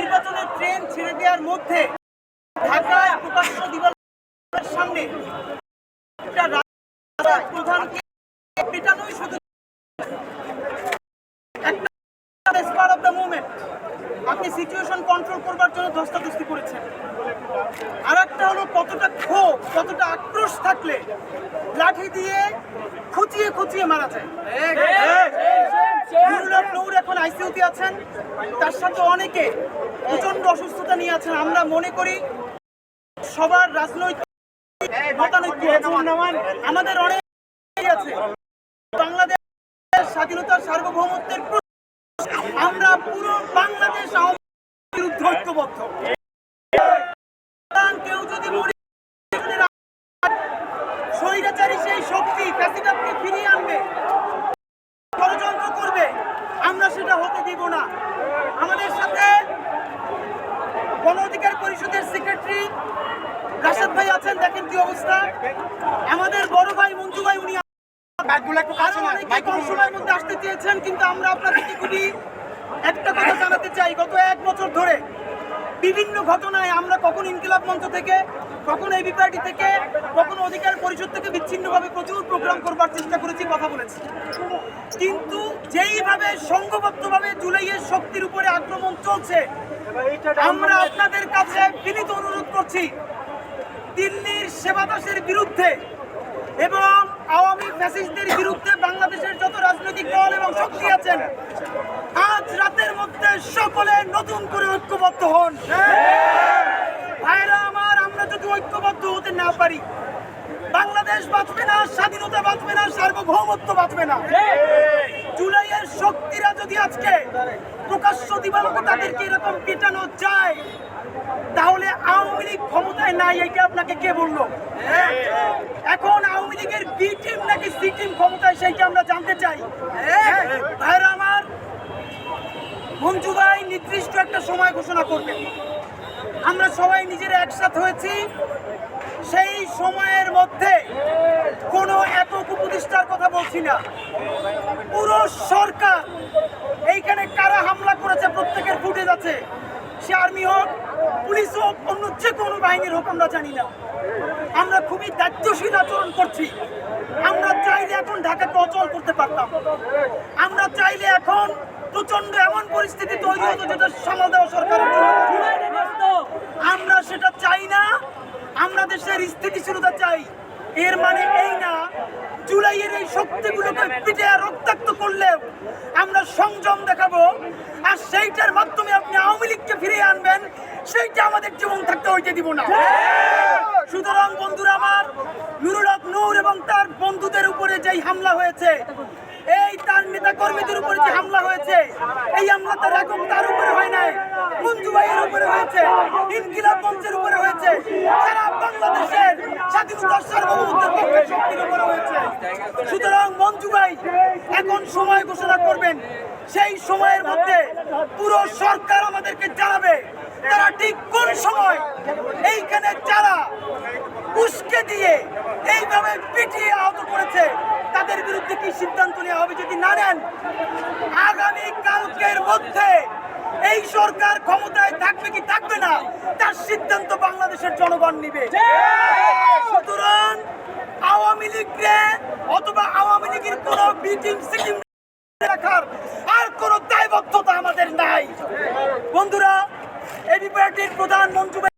নির্বাচনের ট্রেন ছেড়ে দেওয়ার মধ্যে ঢাকায় প্রকাশ্য দিবসের সামনে প্রধানকে পেটানোই শুধু আপনি সিচুয়েশন কন্ট্রোল করবার জন্য ধস্তাধস্তি করেছেন। আর একটা হলো কতটা ক্ষোভ কতটা আক্রোশ থাকলে লাঠি দিয়ে খুঁচিয়ে খুঁচিয়ে মারা যায়। এখন আছেন। তার সাথে অনেকে প্রচণ্ড অসুস্থতা নিয়ে আছেন। আমরা মনে করি সবার রাজনৈতিক মতানৈক্য আমাদের অনেক আছে। বাংলাদেশ স্বাধীনতার সার্বভৌমত্বের আমরা পুরো বাংলাদেশ আওয়ামী বিরুদ্ধে ঐক্যবদ্ধ সুতরাং কেউ যদি মনে করে স্বৈরাচারী সেই শক্তি প্যাসিটাপকে ফিরিয়ে আনবে ষড়যন্ত্র করবে আমরা সেটা হতে দিব না আমাদের সাথে গণ অধিকার পরিষদের সেক্রেটারি রাশেদ ভাই আছেন দেখেন কি অবস্থা। আমাদের বড় ভাই মঞ্জু ভাই উনি কম সময়ের মধ্যে আসতে চেয়েছেন কিন্তু আমরা আপনাদেরকে খুবই একটা কথা জানাতে চাই। গত এক বছর ধরে বিভিন্ন ঘটনায় আমরা কখন ইনকিলাব মঞ্চ থেকে কখন এবি পার্টি থেকে কখন অধিকার পরিষদ থেকে বিচ্ছিন্নভাবে প্রচুর প্রোগ্রাম করবার চেষ্টা করেছি কথা বলেছি। কিন্তু যেইভাবে সংঘবদ্ধভাবে জুলাইয়ের শক্তির উপরে আক্রমণ চলছে আমরা আপনাদের কাছে বিনীত অনুরোধ করছি দিল্লির সেবাদাসের বিরুদ্ধে এবং আওয়ামী ফ্যাসিস্টদের বিরুদ্ধে বাংলাদেশের যত রাজনৈতিক দল এবং শক্তি আছেন আজ রাতের মধ্যে সকলে নতুন করে ঐক্যবদ্ধ হন। ভাইরা আমার আমরা যদি ঐক্যবদ্ধ হতে না পারি বাংলাদেশ বাঁচবে না স্বাধীনতা বাঁচবে না সার্বভৌমত্ব বাঁচবে না। জুলাইয়ের শক্তিরা যদি আজকে প্রকাশ্য দিবালোকে তাদেরকে এরকম পেটানো যায়, তাহলে আওয়ামী লীগ ক্ষমতায় নাই এটা আপনাকে কে বলল? এখন আওয়ামী লীগের বি টিম নাকি সি টিম ক্ষমতায়, সেইটা আমরা জানতে চাই। ভাইরা আমার, মঞ্জু ভাই নির্দিষ্ট একটা সময় ঘোষণা করবেন। আমরা সবাই নিজেরা একসাথ হয়েছি। সেই সময়ের মধ্যে কোনো একক উপদেষ্টার কথা বলছি না। পুরো সরকার এইখানে কারা হামলা করেছে, প্রত্যেকের ফুটেজ আছে। সে আর্মি হোক পুলিশ হোক, অন্য যে কোনো বাহিনীর হোক, আমরা জানি না। আমরা খুবই দায়িত্বশীল আচরণ করছি। আমরা চাইলে এখন ঢাকাকে অচল করতে পারতাম। আমরা চাইলে এখন প্রচণ্ড এমন পরিস্থিতি তৈরি হতো যেটা সামাল দেওয়া সরকারের জন্য। আমরা সেটা চাই না। দেশের স্থিতিশীলতা চাই। এর মানে এই না, জুলাইয়ের এই শক্তিগুলোকে পিঠে রক্তাক্ত করলেও আমরা সংযম দেখাবো। আর সেইটার মাধ্যমে আপনি আওয়ামী লীগকে ফিরিয়ে আনবেন, সেইটা আমাদের জীবন থাকতে হইতে দিব না। সুতরাং বন্ধুরা আমার, নুরুল হক নূর এবং তার বন্ধুদের উপরে যেই হামলা হয়েছে, এই তার নেতা কর্মীদের উপরে যে হামলা হয়েছে, এই হামলা তার একক তার উপরে হয় নাই, মঞ্জু ভাইয়ের উপরে হয়েছে, ইনকিলাব মঞ্চের উপরে হয়েছে সুতরাং মঞ্জু ভাই, এখন সময় ঘোষণা করবেন। সেই সময়ের মধ্যে পুরো সরকার আমাদেরকে জানাবে, তারা ঠিক কোন সময় এইখানে যারা উস্কে দিয়ে এইভাবে পিটিয়ে আহত করেছে, তাদের বিরুদ্ধে কি সিদ্ধান্ত নেওয়া হবে যদি না নেন? আগামী কালকের মধ্যে এই সরকার ক্ষমতায় থাকবে কি থাকবে না, তার সিদ্ধান্ত বাংলাদেশের জনগণ নিবে। সুতরাং আওয়ামী লীগকে অথবা আওয়ামী লীগের কোন বিটিম সিকিম রাখার আর কোন দায়বদ্ধতা আমাদের নাই। বন্ধুরা এবি পার্টির প্রধান ভাই